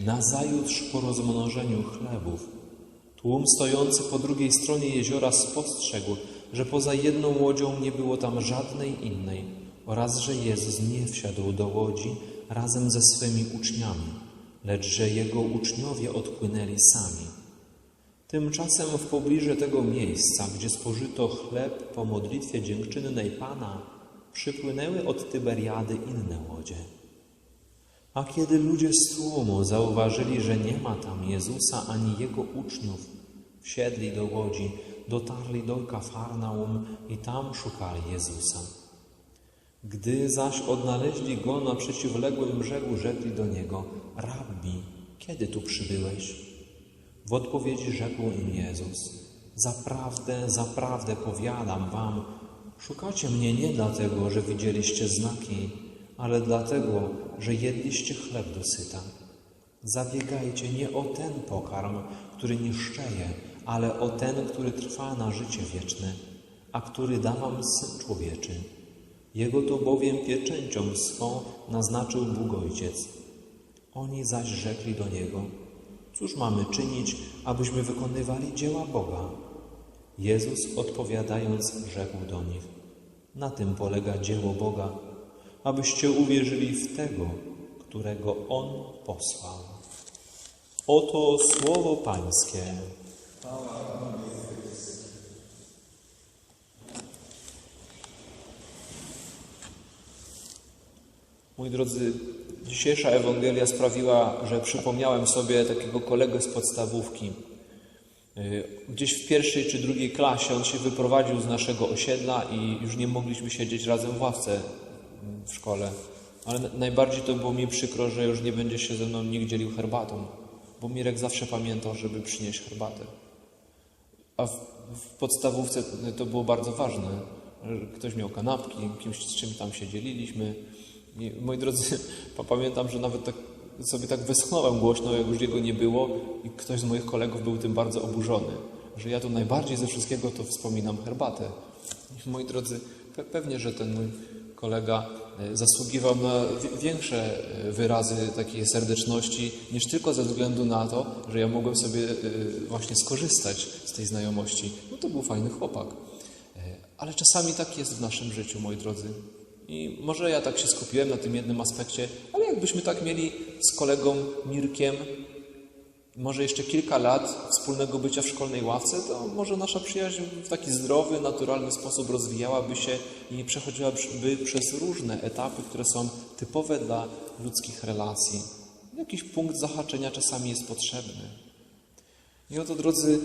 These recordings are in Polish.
Nazajutrz po rozmnożeniu chlebów, tłum stojący po drugiej stronie jeziora spostrzegł, że poza jedną łodzią nie było tam żadnej innej oraz że Jezus nie wsiadł do łodzi razem ze swymi uczniami, lecz że Jego uczniowie odpłynęli sami. Tymczasem w pobliżu tego miejsca, gdzie spożyto chleb po modlitwie dziękczynnej Pana, przypłynęły od Tyberiady inne łodzie. A kiedy ludzie z tłumu zauważyli, że nie ma tam Jezusa ani Jego uczniów, wsiedli do łodzi, dotarli do Kafarnaum i tam szukali Jezusa. Gdy zaś odnaleźli Go na przeciwległym brzegu, rzekli do Niego, Rabbi, kiedy tu przybyłeś? W odpowiedzi rzekł im Jezus, Zaprawdę, zaprawdę powiadam wam, szukacie mnie nie dlatego, że widzieliście znaki, ale dlatego, że jedliście chleb dosyta. Zabiegajcie nie o ten pokarm, który niszczeje, ale o ten, który trwa na życie wieczne, a który da wam Syn Człowieczy. Jego to bowiem pieczęcią swą naznaczył Bóg Ojciec. Oni zaś rzekli do Niego, cóż mamy czynić, abyśmy wykonywali dzieła Boga? Jezus odpowiadając rzekł do nich, na tym polega dzieło Boga, abyście uwierzyli w Tego, którego On posłał. Oto słowo Pańskie. Moi drodzy, dzisiejsza Ewangelia sprawiła, że przypomniałem sobie takiego kolegę z podstawówki. Y, Gdzieś w pierwszej czy drugiej klasie on się wyprowadził z naszego osiedla i już nie mogliśmy siedzieć razem w ławce w szkole. Ale na- najbardziej to było mi przykro, że już nie będzie się ze mną nikt dzielił herbatą, bo Mirek zawsze pamiętał, żeby przynieść herbatę. A w, w podstawówce to było bardzo ważne. Ktoś miał kanapki, kimś z czym tam się dzieliliśmy. I moi drodzy, pa- pamiętam, że nawet tak sobie tak westchnąłem głośno, jak już jego nie było i ktoś z moich kolegów był tym bardzo oburzony, że ja tu najbardziej ze wszystkiego to wspominam herbatę. Moi drodzy, pe- pewnie, że ten mój kolega zasługiwał na wi- większe e, wyrazy takiej serdeczności niż tylko ze względu na to, że ja mogłem sobie e, właśnie skorzystać z tej znajomości. No to był fajny chłopak. E, Ale czasami tak jest w naszym życiu, moi drodzy. I może ja tak się skupiłem na tym jednym aspekcie, ale jakbyśmy tak mieli z kolegą Mirkiem może jeszcze kilka lat wspólnego bycia w szkolnej ławce, to może nasza przyjaźń w taki zdrowy, naturalny sposób rozwijałaby się i przechodziłaby przez różne etapy, które są typowe dla ludzkich relacji. Jakiś punkt zahaczenia czasami jest potrzebny. I oto, drodzy,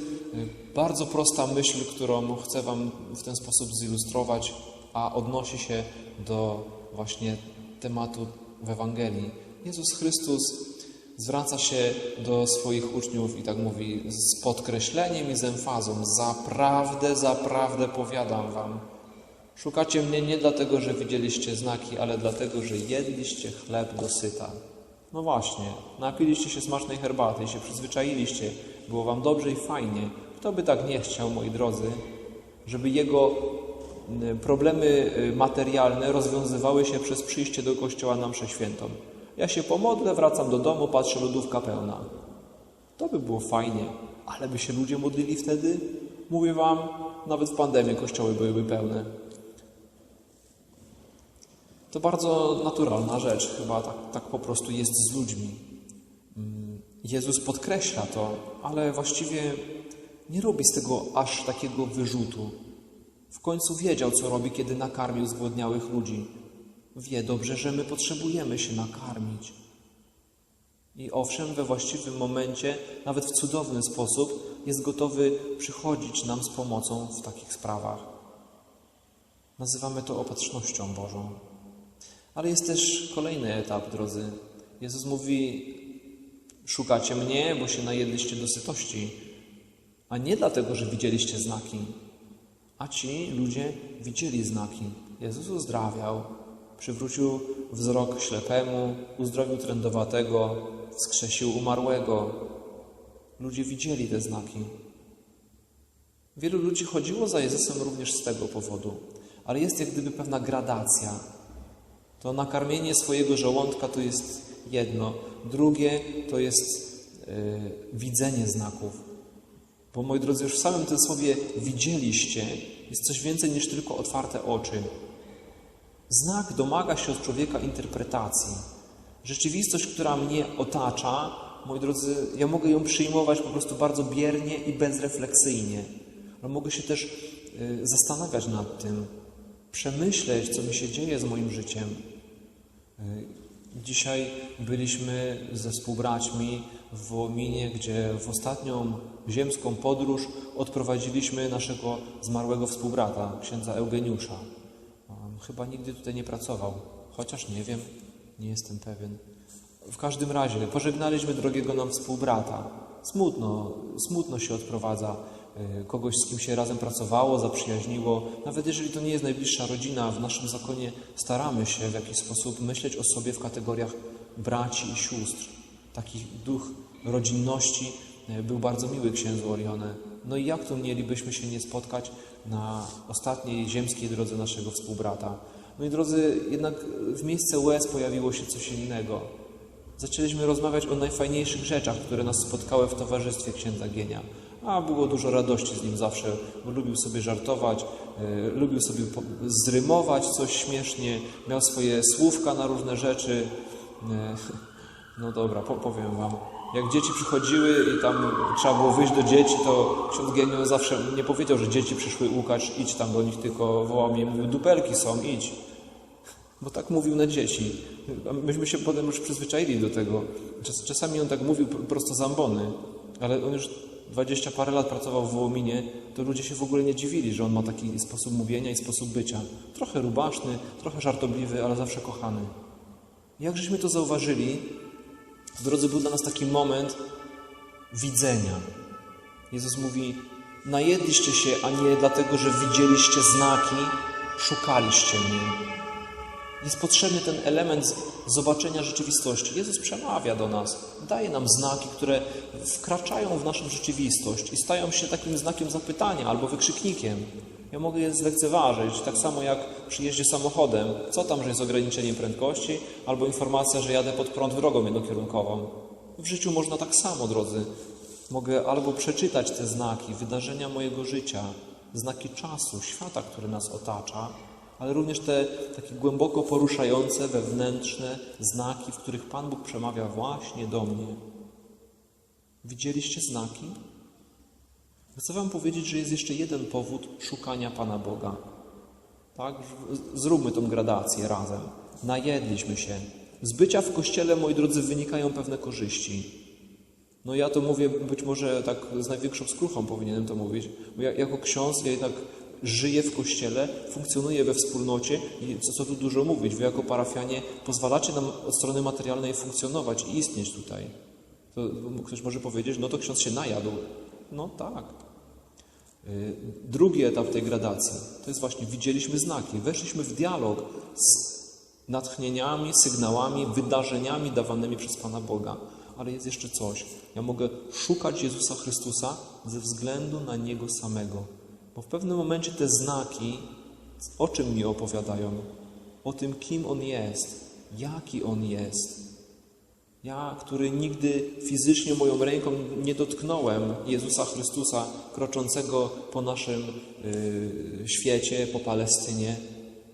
bardzo prosta myśl, którą chcę Wam w ten sposób zilustrować, a odnosi się do właśnie tematu w Ewangelii. Jezus Chrystus zwraca się do swoich uczniów i tak mówi z podkreśleniem i z emfazą: Zaprawdę, zaprawdę powiadam Wam. Szukacie mnie nie dlatego, że widzieliście znaki, ale dlatego, że jedliście chleb dosyta. No właśnie, napiliście się smacznej herbaty się przyzwyczailiście. Było wam dobrze i fajnie. Kto by tak nie chciał, moi drodzy, żeby jego y, problemy y, materialne rozwiązywały się przez przyjście do kościoła na mszę świętą. Ja się pomodlę, wracam do domu, patrzę, lodówka pełna. To by było fajnie, ale by się ludzie modlili wtedy? Mówię wam, nawet w pandemii kościoły byłyby pełne. To bardzo naturalna rzecz, chyba tak, tak po prostu jest z ludźmi. Mm, Jezus podkreśla to, ale właściwie nie robi z tego aż takiego wyrzutu. W końcu wiedział, co robi, kiedy nakarmił zgłodniałych ludzi. Wie dobrze, że my potrzebujemy się nakarmić. I owszem, we właściwym momencie, nawet w cudowny sposób, jest gotowy przychodzić nam z pomocą w takich sprawach. Nazywamy to opatrznością Bożą. Ale jest też kolejny etap, drodzy. Jezus mówi: Szukacie mnie, bo się najedliście do sytości, a nie dlatego, że widzieliście znaki. A ci ludzie widzieli znaki. Jezus uzdrawiał, przywrócił wzrok ślepemu, uzdrowił trędowatego, wskrzesił umarłego. Ludzie widzieli te znaki. Wielu ludzi chodziło za Jezusem również z tego powodu, ale jest jak gdyby pewna gradacja. To nakarmienie swojego żołądka to jest jedno. Drugie to jest e, widzenie znaków. Bo moi drodzy, już w samym tym słowie widzieliście jest coś więcej niż tylko otwarte oczy. Znak domaga się od człowieka interpretacji. Rzeczywistość, która mnie otacza, moi drodzy, ja mogę ją przyjmować po prostu bardzo biernie i bezrefleksyjnie. Ale mogę się też y, zastanawiać nad tym, przemyśleć, co mi się dzieje z moim życiem. Y, dzisiaj byliśmy ze współbraćmi w Wołominie, gdzie w ostatnią ziemską podróż odprowadziliśmy naszego zmarłego współbrata, księdza Eugeniusza. Chyba nigdy tutaj nie pracował, chociaż nie wiem, nie jestem pewien. W każdym razie pożegnaliśmy drogiego nam współbrata. Smutno, smutno się odprowadza y, kogoś, z kim się razem pracowało, zaprzyjaźniło. Nawet jeżeli to nie jest najbliższa rodzina, w naszym zakonie staramy się w jakiś sposób myśleć o sobie w kategoriach braci i sióstr. Taki duch rodzinności był bardzo miły księdzu Orione. No i jak tu mielibyśmy się nie spotkać na ostatniej ziemskiej drodze naszego współbrata? No i drodzy, jednak w miejsce łez pojawiło się coś innego. Zaczęliśmy rozmawiać o najfajniejszych rzeczach, które nas spotkały w towarzystwie księdza Gienia. A było dużo radości z nim zawsze, bo lubił sobie żartować, y, lubił sobie zrymować coś śmiesznie, miał swoje słówka na różne rzeczy. Y, no dobra, po, powiem Wam. Jak dzieci przychodziły i tam trzeba było wyjść do dzieci, to ksiądz Genio zawsze nie powiedział, że dzieci przyszły Łukasz, idź tam do nich, tylko wołał mnie, mówił, dupelki są, idź. Bo tak mówił na dzieci. Myśmy się potem już przyzwyczaili do tego. Czas, czasami on tak mówił prosto z ambony, ale on już dwadzieścia parę lat pracował w Wołominie, to ludzie się w ogóle nie dziwili, że on ma taki sposób mówienia i sposób bycia. Trochę rubaszny, trochę żartobliwy, ale zawsze kochany. Jak żeśmy to zauważyli, w drodze był dla nas taki moment widzenia. Jezus mówi: Najedliście się, a nie dlatego, że widzieliście znaki, szukaliście mnie. Jest potrzebny ten element zobaczenia rzeczywistości. Jezus przemawia do nas, daje nam znaki, które wkraczają w naszą rzeczywistość i stają się takim znakiem zapytania albo wykrzyknikiem. Ja mogę je zlekceważyć, tak samo jak przy jeździe samochodem. Co tam, że jest ograniczenie prędkości, albo informacja, że jadę pod prąd drogą jednokierunkową. W życiu można tak samo, drodzy. Mogę albo przeczytać te znaki, wydarzenia mojego życia, znaki czasu, świata, który nas otacza, ale również te takie głęboko poruszające wewnętrzne znaki, w których Pan Bóg przemawia właśnie do mnie. Widzieliście znaki? Chcę Wam powiedzieć, że jest jeszcze jeden powód szukania Pana Boga. Tak? Zróbmy tą gradację razem. Najedliśmy się. Z bycia w kościele, moi drodzy, wynikają pewne korzyści. No ja to mówię być może tak z największą skruchą powinienem to mówić, bo ja, jako ksiądz ja jednak żyję w kościele, funkcjonuję we wspólnocie i co, co tu dużo mówić, wy jako parafianie pozwalacie nam od strony materialnej funkcjonować i istnieć tutaj. To ktoś może powiedzieć, no to ksiądz się najadł. No tak. Y, drugi etap tej gradacji to jest właśnie widzieliśmy znaki, weszliśmy w dialog z natchnieniami, sygnałami, wydarzeniami dawanymi przez Pana Boga. Ale jest jeszcze coś. Ja mogę szukać Jezusa Chrystusa ze względu na Niego samego. Bo w pewnym momencie te znaki o czym mi opowiadają? O tym, kim On jest, jaki On jest. Ja, który nigdy fizycznie moją ręką nie dotknąłem Jezusa Chrystusa kroczącego po naszym y, świecie, po Palestynie.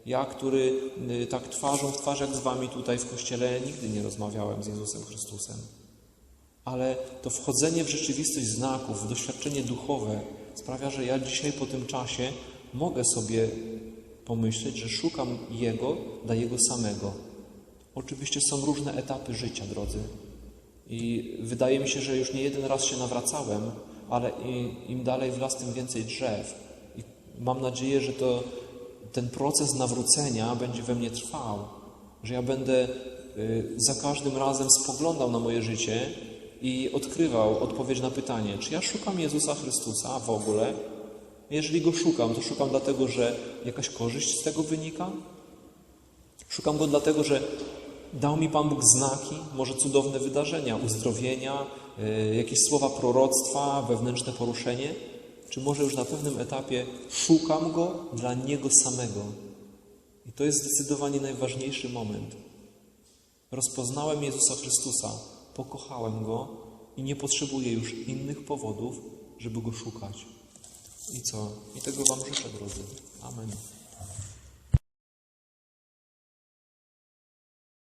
Ja, który y, tak twarzą w twarz jak z Wami tutaj w kościele nigdy nie rozmawiałem z Jezusem Chrystusem. Ale to wchodzenie w rzeczywistość znaków, w doświadczenie duchowe sprawia, że ja dzisiaj po tym czasie mogę sobie pomyśleć, że szukam Jego dla Jego samego. Oczywiście są różne etapy życia, drodzy. I wydaje mi się, że już nie jeden raz się nawracałem, ale im dalej w las, tym więcej drzew. I mam nadzieję, że to, ten proces nawrócenia będzie we mnie trwał, że ja będę y, za każdym razem spoglądał na moje życie i odkrywał odpowiedź na pytanie, czy ja szukam Jezusa Chrystusa w ogóle? Jeżeli Go szukam, to szukam dlatego, że jakaś korzyść z tego wynika? Szukam Go dlatego, że dał mi Pan Bóg znaki, może cudowne wydarzenia, uzdrowienia, yy, jakieś słowa proroctwa, wewnętrzne poruszenie? Czy może już na pewnym etapie szukam Go dla Niego samego? I to jest zdecydowanie najważniejszy moment. Rozpoznałem Jezusa Chrystusa pokochałem Go i nie potrzebuję już innych powodów, żeby Go szukać. I co? I tego Wam życzę, drodzy. Amen.